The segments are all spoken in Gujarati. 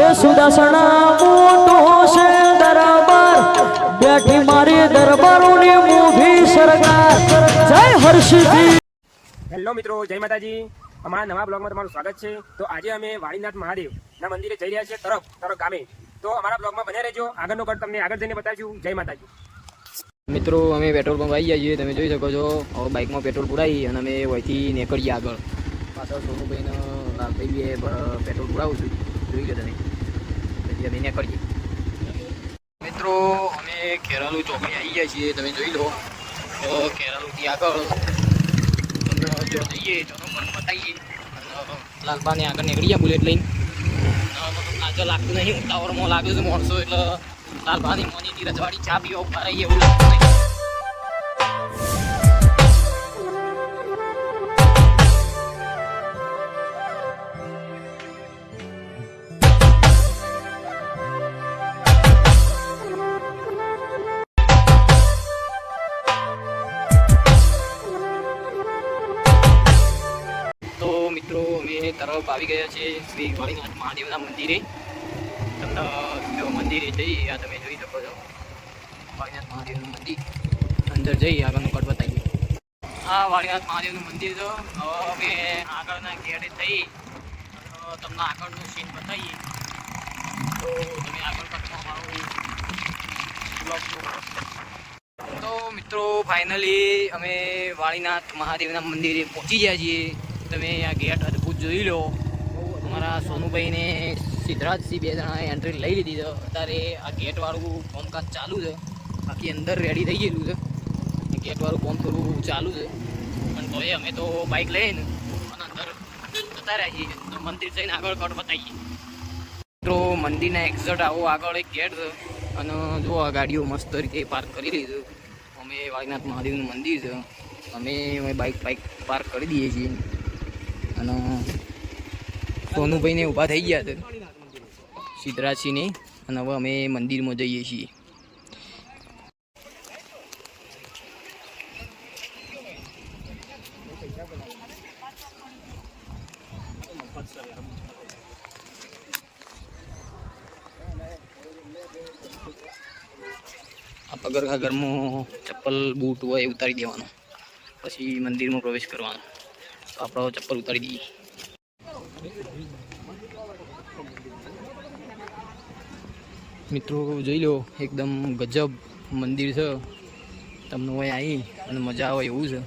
હે સુદર્શના મોટો છે દરબાર. બેઠી મારી દરબારોની મૂવી સરકાર. જય હર્ષિદી હેલો મિત્રો જય માતાજી. અમારા નવા બ્લોગમાં તમારું સ્વાગત છે. તો આજે અમે વાળીનાથ મહાદેવ ના મંદિરે જઈ રહ્યા છીએ તરફ તરફ ગામે. તો અમારા બ્લોગમાં બન્યા રહેજો. આગળનો કટ તમને આગળ જઈને બતાવીશું. જય માતાજી. મિત્રો અમે પેટ્રોલ પંપ આવી ગયા છીએ. તમે જોઈ શકો છો. હવે બાઇકમાં પેટ્રોલ પુરાવી અને અમે વહીથી નીકળીએ આગળ. પાછળ સોનુભાઈને લાલભાઈ પેટ્રોલ પુરાવું છું. જોઈ લો તમે. મિત્રો, અમે ખેરાલુ ચોકડી આવી ગયા છીએ, તમે જોઈ લો. તો ખેરાલુથી આગળ જો જઈએ તો બતાવીએ. લાલબાને આગળ નીકળીએ બુલેટ લઈને. આજે લાગતું નહીં, ઉતાવળમાં લાગે છે માણસો, એટલે લાલબાની મોની રજવાડી ચા પીવા ઊભા રહીએ એવું લાગતું નહીં. અમે આવી ગયા છે શ્રી વાળીનાથ મહાદેવના મંદિરે. તમને મંદિરે જઈ આ તમે જોઈ શકો છો. વાળીનાથ મહાદેવનું મંદિર. અંદર જઈ આગળનું કટ બતાવીએ આ વાળીનાથ મહાદેવનું મંદિર હવે અમે આગળના ગેટે થઈ તમને આગળનું સીન બતાવીએ. તો તમે આગળ કટમાં મારું તો મિત્રો ફાઇનલી અમે વાળીનાથ મહાદેવના મંદિરે પહોંચી ગયા છીએ. તમે આ ગેટ જોઈ લો. અમારા સોનુભાઈને સિદ્ધરાજસિંહ બે જણાએ એન્ટ્રી લઈ લીધી છે. અત્યારે આ ગેટવાળું કામકાજ ચાલુ છે. બાકી અંદર રેડી થઈ ગયેલું છે. ગેટવાળું કામ થોડું ચાલુ છે. પણ તોય અમે તો બાઇક લઈને અને અંદર જતા રહ્યા છીએ તો મંદિર જઈને આગળ કટ બતાવીએ? મિત્રો, મંદિરના એક્ઝટ આવો આગળ એક ગેટ છે. અને જો આ ગાડીઓ મસ્ત રીતે પાર્ક કરી લીધું અમે વાળીનાથ મહાદેવનું મંદિર છે. અમે અમે બાઇક બાઇક પાર્ક કરી દઈએ છીએ. અને સોનુભાઈને ઊભા થઈ ગયા હતા સિદ્ધરાજસિંહને. અને હવે અમે મંદિરમાં જઈએ છીએ. આ પગરખા ઘરમાં ચપ્પલ, બૂટ હોય ઉતારી દેવાનો. પછી મંદિરમાં પ્રવેશ કરવાનો. આપણો ચપ્પલ ઉતારી દઈએ. મિત્રો, જોઈ લો, એકદમ ગજબ મંદિર છે. તમને હોય આવી અને મજા આવે એવું છે.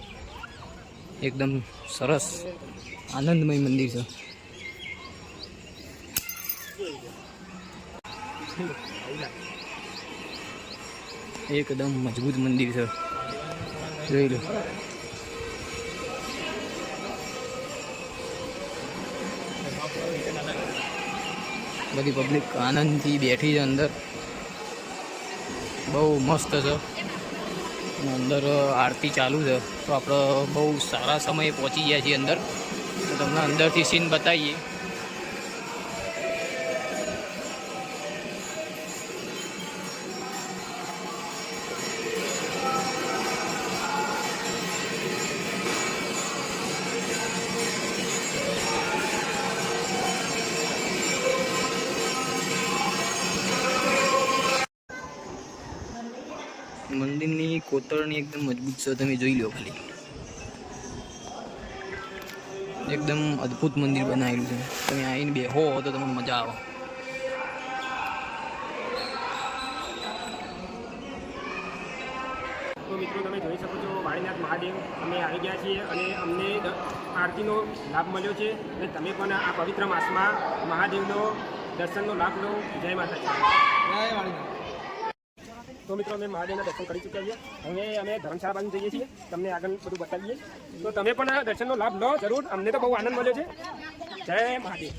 એકદમ સરસ, આનંદમય મંદિર છે. એકદમ મજબૂત મંદિર છે. જોઈ લો. બધી પબ્લિક આનંદથી બેઠી છે અંદર. બહુ મસ્ત છે. અંદર આરતી ચાલુ છે. તો આપણે બહુ સારા સમયે પહોંચી ગયા છીએ અંદર. તો તમને અંદરથી સીન બતાવીએ. કોતરણી એકદમ મજબૂત છે તમે જોઈ લો ખાલી. એકદમ અદ્ભુત મંદિર બનાવેલું છે. તમે આવીને બેહો તો તમને મજા આવે. તો મિત્રો તમે જોઈ શકો છો વાળીનાથ મહાદેવ અમે આવી ગયા છીએ અને અમને આરતીનો લાભ મળ્યો છે અને તમે પણ આ પવિત્ર માસમાં મહાદેવનો દર્શનનો લાભ લો. જય માતાજી. તો મિત્રો, અમે મહાદેવના દર્શન કરી ચૂક્યા છીએ. હવે અમે ધર્મશાળા બાજુ જઈએ છીએ. તમને આગળ બધું બતાવીએ. તો તમે પણ આ દર્શનનો લાભ લો, જરૂર. અમને તો બહુ આનંદ મળ્યો છે. જય મહાદેવ.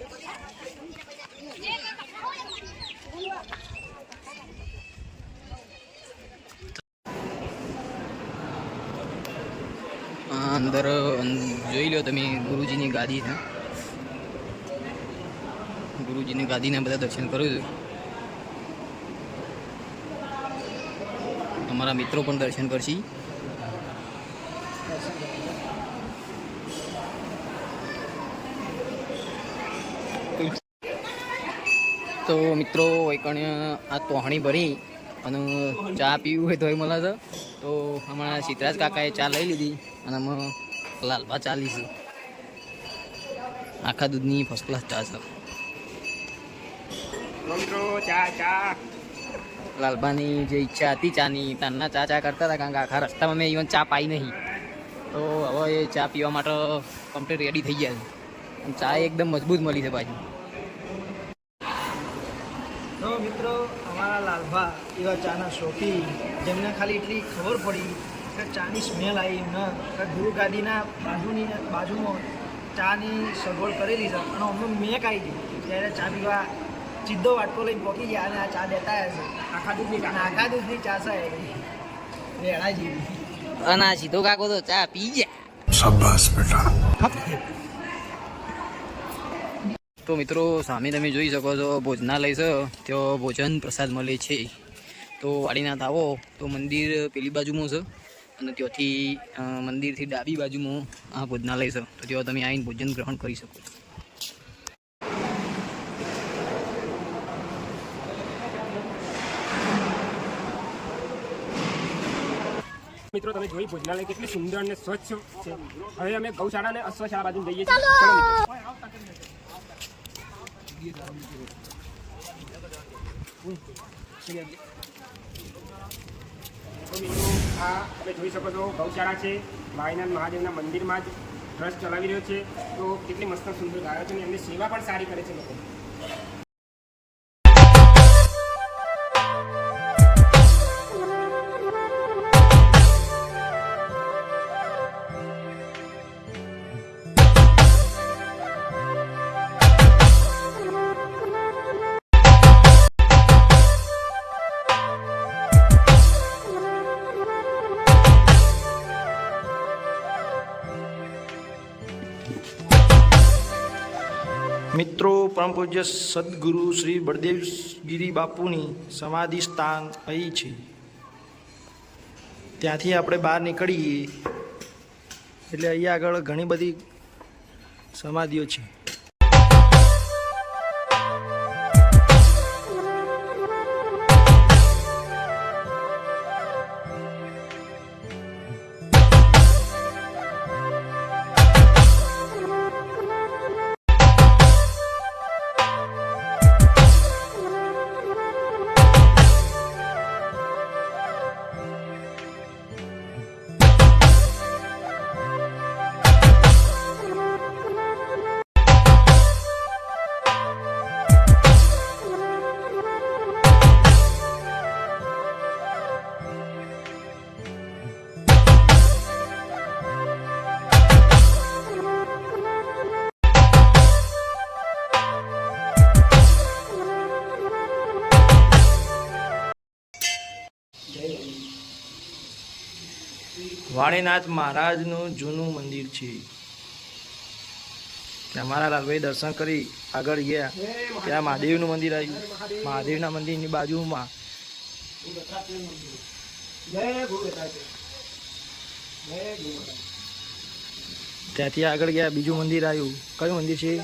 અંદર જોઈ લો તમે, ગુરુજીની ગાદી છે ગુરુજીની ગાદીના બધા દર્શન કરું છું. અમારા મિત્રો પણ દર્શન કરશી. તો મિત્રો એકણ આ તોહણી ભરી અને ચા પીવું હોય તો એ મળે છે. તો હમણાં સિદ્ધરાજ કાકાએ ચા લઈ લીધી અને અમે લાલબા ચાલીશું આખા દૂધની ફર્સ્ટ ક્લાસ ચા છે. ચા ચા. લાલબાની જે ઈચ્છા હતી ચાની તારના ચા ચા કરતા હતા, કારણ કે આખા રસ્તામાં મેં ઇવન ચા પાઈ નહીં. તો હવે એ ચા પીવા માટે કમ્પ્લીટ રેડી થઈ ગયા છે. ચા એકદમ મજબૂત મળી છે પાછી. તો મિત્રો, અમારા લાલભા એવા ચાના શોખી જેમને ખાલી એટલી ખબર પડી કે ચાની સ્મેલ આવી એમને. કે ગુરુગાદીના બાજુની બાજુમાં ચાની સગવડ કરેલી છે. અને અમને મેક આવી ગઈ ત્યારે ચા પીવા સીધો વાટકો લઈને પોકી ગયા અને આ ચા દેતા હશે. આખા દૂધની આખા દૂધની ચા છે કાકો તો ચા પી ગયા. તો મિત્રો સામે તમે જોઈ શકો છો ભોજનાલય છે. ત્યાં ભોજન પ્રસાદ મળે છે. તો વાડીનાથ આવો તો મંદિર પેલી બાજુમાં છે. અને ત્યાંથી મંદિરથી ડાબી બાજુમાં આ ભોજનાલય છે. તો ત્યાં તમે આવીને ભોજન ગ્રહણ કરી શકો છો. મિત્રો તમે જોઈ ભોજનાલય કેટલી સુંદર અને સ્વચ્છ છે. હવે અમે ગૌશાળા અને આ બાજુ જઈએ છીએ. આ તમે જોઈ શકો છો ગૌશાળા છે. ભાઈનાથ મહાદેવના મંદિરમાં જ ટ્રસ્ટ ચલાવી રહ્યો છે. તો કેટલી મસ્ત સુંદર ગાયો છે અને એમની સેવા પણ સારી કરે છે લોકો. મિત્રો, પરમ પૂજ્ય સદગુરુ શ્રી બળદેવગીરી બાપુની સમાધિ સ્થાન અહીં છે. ત્યાંથી આપણે બહાર નીકળીએ, એટલે અહીંયા આગળ ઘણી બધી સમાધિઓ છે. વાણીનાથ મહારાજનું જૂનું મંદિર છે. ત્યાં મારા લાલભાઈ દર્શન કરી આગળ ગયા. ત્યાં મહાદેવનું મંદિર આવ્યું. મહાદેવના મંદિરની બાજુમાં ત્યાંથી આગળ ગયા. બીજું મંદિર આવ્યું. કયું મંદિર છે?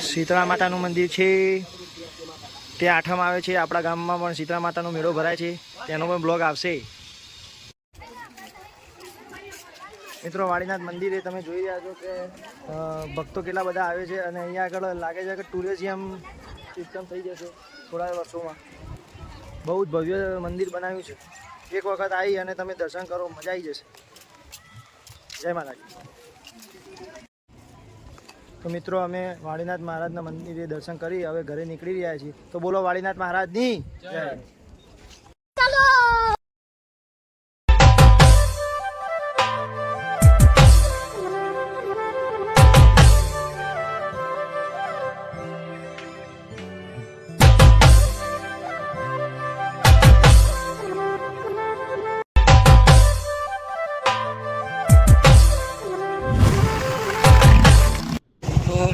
શીતળા માતાનું મંદિર છે. તે આઠમ આવે છે. આપણા ગામમાં પણ શીતળા માતાનો મેળો ભરાય છે. તેનો પણ બ્લોગ આવશે. મિત્રો વાડીનાથ મંદિરે તમે જોઈ રહ્યા છો કે ભક્તો કેટલા બધા આવે છે અને અહીંયા આગળ લાગે છે કે ટુરિઝમ સિસ્ટમ થઈ જશે થોડા વર્ષોમાં. બહુ જ ભવ્ય મંદિર બનાવ્યું છે. એક વખત આવી અને તમે દર્શન કરો, મજા આવી જશે. જય માતાજી. તો મિત્રો, અમે વાળીનાથ મહારાજના મંદિરે દર્શન કરી, હવે ઘરે નીકળી રહ્યા છીએ. તો બોલો વાળીનાથ મહારાજની. જય.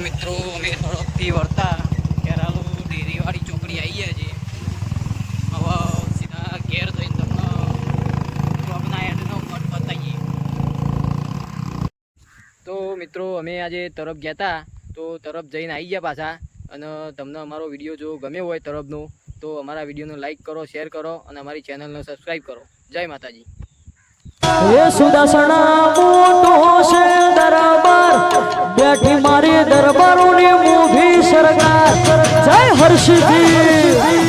મિત્રો અમે સડકથી વળતા કેરાલુ ડેરીવાળી ચોકડી આવી ગયા છે. હવે સીધા ઘેર જઈને તમને બ્લોગના એડનો કટ બતાવીએ. તો મિત્રો, અમે આજે તરફ ગયા હતા તો તરફ જઈને આવી ગયા પાછા. અને તમને અમારો વીડિયો જો ગમ્યો હોય તરફનો, તો અમારા વિડીયોને લાઈક કરો શેર કરો, અને અમારી ચેનલને સબસ્ક્રાઈબ કરો. જય માતાજી. સુદાસણા મોટો છે બેઠી મારી દરબારોની મૂવી સરકાર જય હર્ષથી